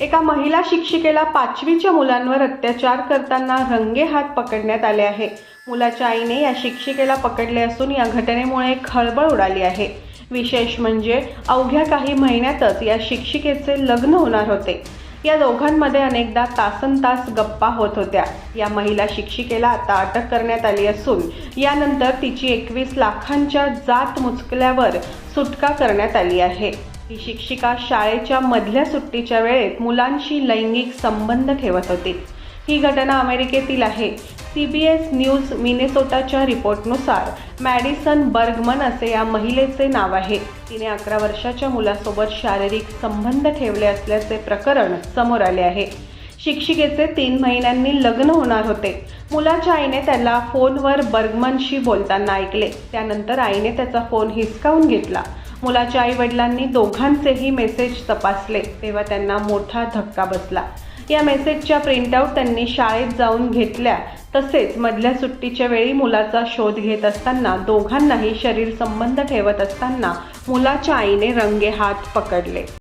एका महिला शिक्षिकेला पाचवीच्या मुलांवर अत्याचार करताना रंगेहात पकडण्यात आले आहे. मुलाच्या आईने या शिक्षिकेला पकडले असून या घटनेमुळे खळबळ उडाली आहे. विशेष म्हणजे अवघ्या काही महिन्यातच या शिक्षिकेचे लग्न होणार होते. या दोघांमध्ये अनेकदा तासन तास गप्पा होत होत्या. या महिला शिक्षिकेला आता अटक करण्यात आली असून यानंतर तिची एकवीस लाखांच्या जात मुचकल्यावर सुटका करण्यात आली आहे. ही शिक्षिका शाळेच्या मधल्या सुट्टीच्या वेळेत मुलांशी लैंगिक संबंध ठेवत होती. ही घटना अमेरिकेतील आहे. सी बी एस न्यूज मिनेसोटाच्या रिपोर्टनुसार मॅडिसन बर्गमन असे या महिलेचे नाव आहे. तिने अकरा वर्षाच्या मुलासोबत शारीरिक संबंध ठेवले असल्याचे प्रकरण समोर आले आहे. शिक्षिकेचे तीन महिन्यांनी लग्न होणार होते. मुलाच्या आईने त्याला फोनवर बर्गमनशी बोलताना ऐकले. त्यानंतर आईने त्याचा फोन हिसकावून घेतला. मुलाच्या आईवडिलांनी दोघांचेही मेसेज तपासले. तेव्हा त्यांना मोठा धक्का बसला. या मेसेजच्या प्रिंटआउट त्यांनी शाळेत जाऊन घेतल्या. तसेच मधल्या सुट्टीच्या वेळी मुलाचा शोध घेत असताना दोघांनाही शरीर संबंध ठेवत असताना मुलाच्या आईने रंगे हात पकडले.